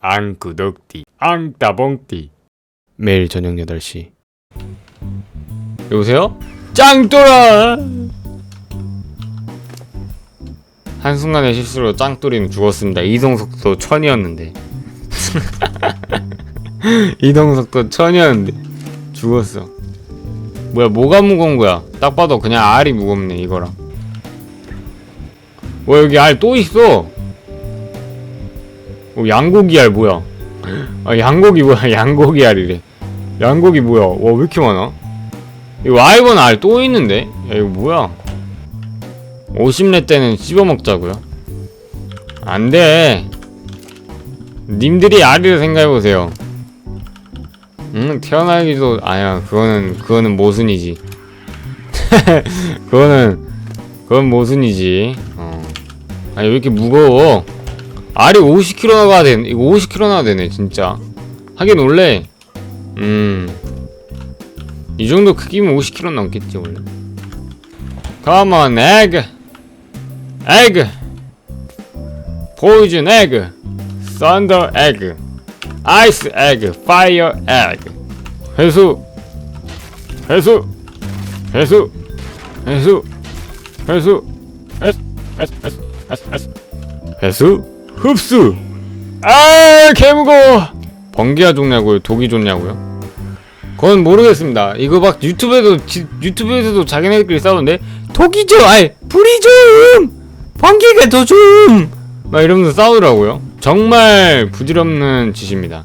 앙구덕띠 앙따봉띠. 매일 저녁 8시. 여보세요? 짱돌아! 한순간의 실수로 짱돌이는 죽었습니다. 이동속도 1000이었는데. 이동속도 1000이었는데. 죽었어. 뭐야 뭐가 무거운 거야? 딱 봐도 그냥 알이 무겁네 이거랑. 와 여기 알 또 있어 어, 양고기 알 뭐야? 아 양고기 뭐야? 양고기 알이래. 양고기 뭐야? 와 왜 이렇게 많아? 이거 아이번 알 또 있는데? 야 이거 뭐야? 50렙 때는 씹어먹자고요? 안 돼. 님들이 알이를 생각해보세요. 응? 태어나기도 아니야 그거는 그거는 모순이지. 그거는 그건 모순이지. 어. 아니 왜 이렇게 무거워 알이 50kg나 되네 이거 50kg나 되네 진짜. 하긴 원래 음 이 정도 크기면 50kg 넘겠지 원래. Egg. Poison egg. Thunder egg. Ice egg. Fire egg. 회수. 회수. 회수. 회수. 회수. 회수. 회수. 회수 회수 회수 회수 흡수. 아 개무거워 번개가 좋냐고요? 독이 좋냐고요? 그건 모르겠습니다. 이거 막 유튜브에도 지, 유튜브에서도 자기네들끼리 싸우는데 독이 좀 아이 불이 좀! 번개가 더 좀 막 이러면서 싸우더라고요. 정말 부질없는 짓입니다.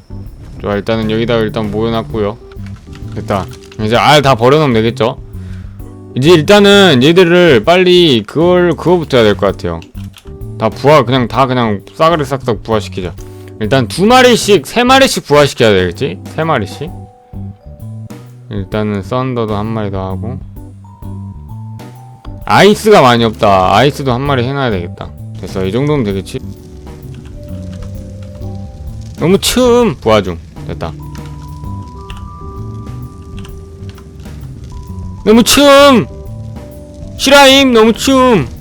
좋아 일단은 여기다가 일단 모여놨고요. 됐다. 이제 알 다 버려놓으면 되겠죠? 이제 일단은 얘들을 빨리 그걸 그거부터 해야 될 것 같아요 다 부화 그냥 다 그냥 싸그리 싹싹 부화시키자. 일단 두 마리씩 세 마리씩 부화시켜야 되겠지? 세 마리씩? 일단은 썬더도 한 마리 더 하고. 아이스가 많이 없다. 아이스도 한 마리 해놔야 되겠다. 됐어. 이 정도면 되겠지? 너무 춤 부화 중. 됐다. 너무 춤 실화임! 너무 춤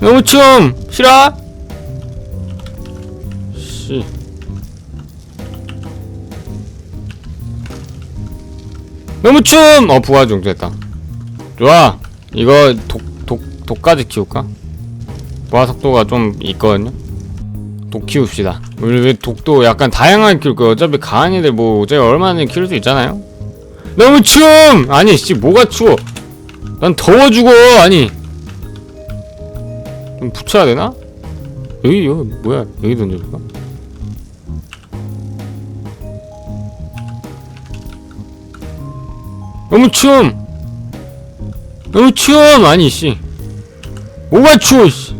너무 춤 싫어? 씨. 너무 춤! 어 부하 중 됐다. 좋아. 이거 독, 독, 독까지 키울까? 부하 속도가 좀 있거든요. 독 키웁시다. 우리 왜 독도 약간 다양하게 키울 거야. 어차피 가한 애들 뭐 어차피 얼마나 키울 수 있잖아요. 너무 춤! 아니 씨 뭐가 추워? 난 더워 죽어 아니. 좀 붙여야 되나? 여기 여기 뭐야? 여기 던져줄까? 너무 춤 너무 춤 아니 씨. 뭐가 추워 씨.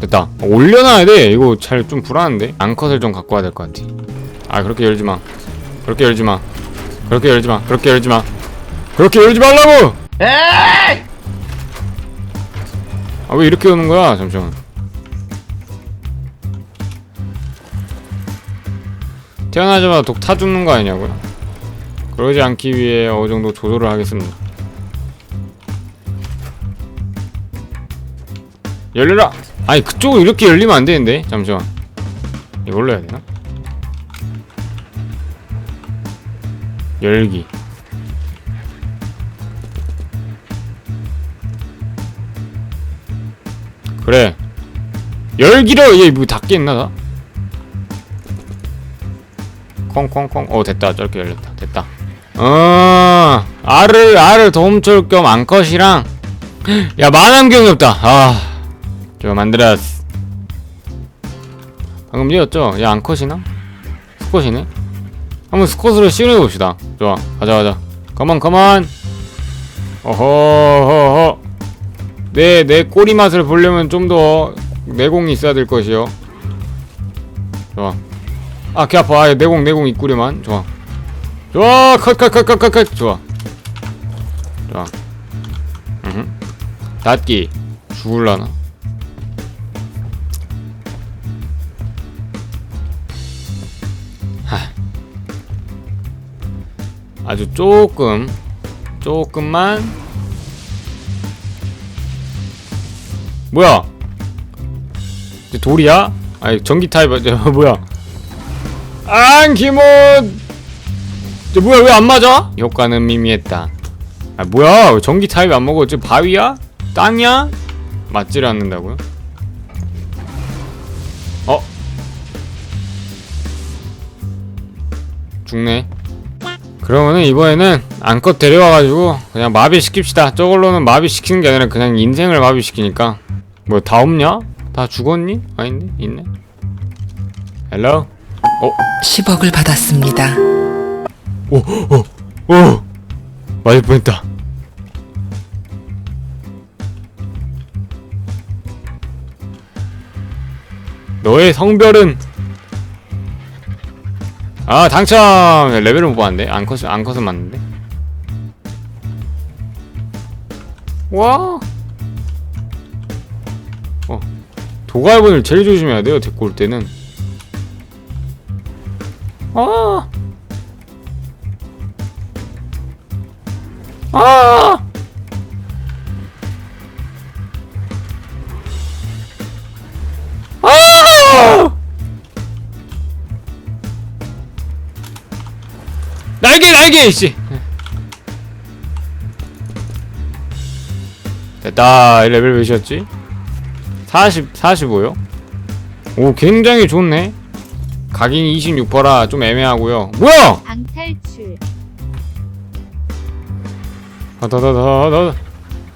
됐다. 올려놔야 돼. 이거 잘 좀 불안한데? 앙컷을 좀 갖고 와야 될 것 같아. 아 그렇게 열지 마. 그렇게 열지 마. 그렇게 열지 마. 그렇게 열지 마. 그렇게 열지 말라고 아 왜 이렇게 오는 거야? 잠시만. 태어나자마자 독 타 죽는 거 아니냐고요? 그러지 않기 위해 어느 정도 조절을 하겠습니다. 열려라! 아니 그쪽은 이렇게 열리면 안 되는데 잠시만. 이걸로 해야 되나? 열기. 그래. 열기로 얘뭐 닫게 있나 나? 콩콩콩. 어 됐다. 저렇게 열렸다. 됐다. 어 알을 알을 도움줄 겸 암컷이랑. 야 만환경이 없다. 아저 만들었어 방금 이었죠? 야 암컷이나? 스컷이네? 한번 스컷으로 시연해봅시다. 좋아. 가자 가자. 컴온 컴온 어허허허 내, 내 꼬리 맛을 보려면 좀 더 내공이 있어야 될 것이요. 좋아. 아, 개 아파. 아, 내공, 내공 입구리만. 좋아. 좋아. 컷, 컷, 컷, 컷, 컷, 컷. 좋아. 좋아. 음. 닫기. 죽을라나? 하. 아주 조금, 조금만 뭐야? 돌이야? 아니 전기 타입 저 뭐야 안키몬 저 뭐야 왜 안 맞아? 효과는 미미했다 아 뭐야 왜 전기 타입 안 먹어 저 바위야? 땅이야? 맞지를 않는다고요? 어? 죽네 그러면은 이번에는 안컷 데려와가지고 그냥 마비시킵시다 저걸로는 마비시키는 게 아니라 그냥 인생을 마비시키니까 뭐 다 없냐? 다 죽었니? 아닌데? 있네 헬로? 어? 10억을 받았습니다. 오! 오! 오! 맞을 뻔했다 너의 성별은 아 당첨 레벨을 못 봤는데 안컷 안컷은 맞는데 와 어, 도갈분을 제일 조심해야 돼요 데리고 올 때는 아 아! 아! 날개 날개 씨. 됐다. 이 레벨 몇이었지? 40 45요? 오 굉장히 좋네. 각인이 26%라 좀 애매하고요. 뭐야? 방탈출 아다다다다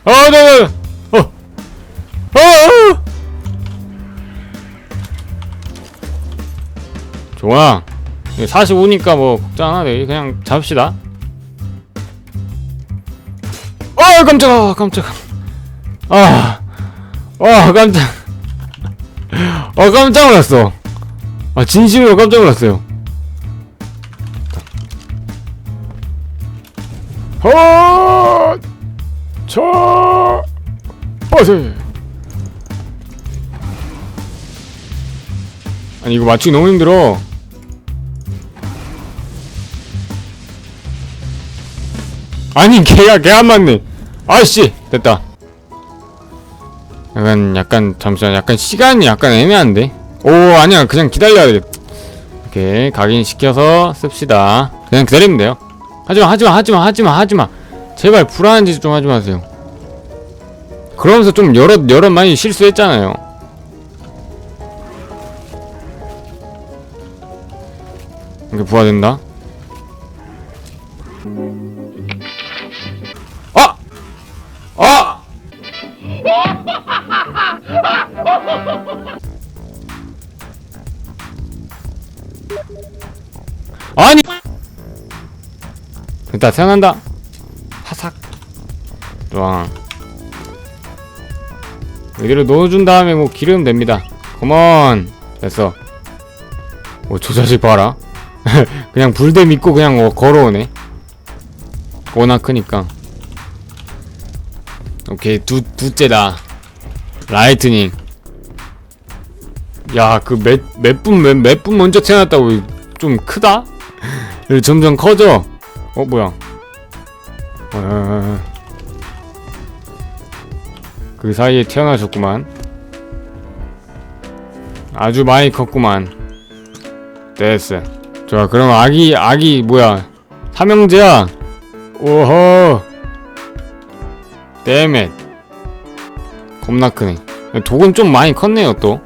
아다다 어 어! 좋아 45니까 뭐 걱정 네 그냥 잡읍시다 아 깜짝아 깜짝 아 아 깜짝 아 깜짝 놀랐어 아 진심으로 깜짝 놀랐어요 헛! 차! 빠세! 아니 이거 맞추기 너무 힘들어 아니 걔가 걔안 맞네 아씨 됐다 약간 약간 잠시만 약간 시간이 약간 애매한데? 오 아니야 그냥 기다려야 돼. 오케이 각인시켜서 씁시다. 그냥 기다리면 돼요. 하지마 하지마 하지마 하지마 하지마. 제발 불안한 짓 좀 하지 마세요. 그러면서 좀 여러 여러 많이 실수했잖아요. 이렇게 부화된다 됐다 태어난다. 화삭. 좋아 이대로 넣어준 다음에 뭐 기르면 됩니다. 컴온. 됐어. 오저 자식 봐라. 그냥 불대 믿고 그냥 어, 걸어오네. 워낙 크니까. 오케이. 두, 두째다. 라이트닝. 야그몇몇분 몇분 먼저 태어났다고 좀 크다? 점점 커져 어 뭐야? 아, 그 사이에 태어나셨구만. 아주 많이 컸구만. 됐어. 좋아 그럼 아기 아기 뭐야? 삼형제야? 오호. 땜엣 겁나 크네. 독은 좀 많이 컸네요 또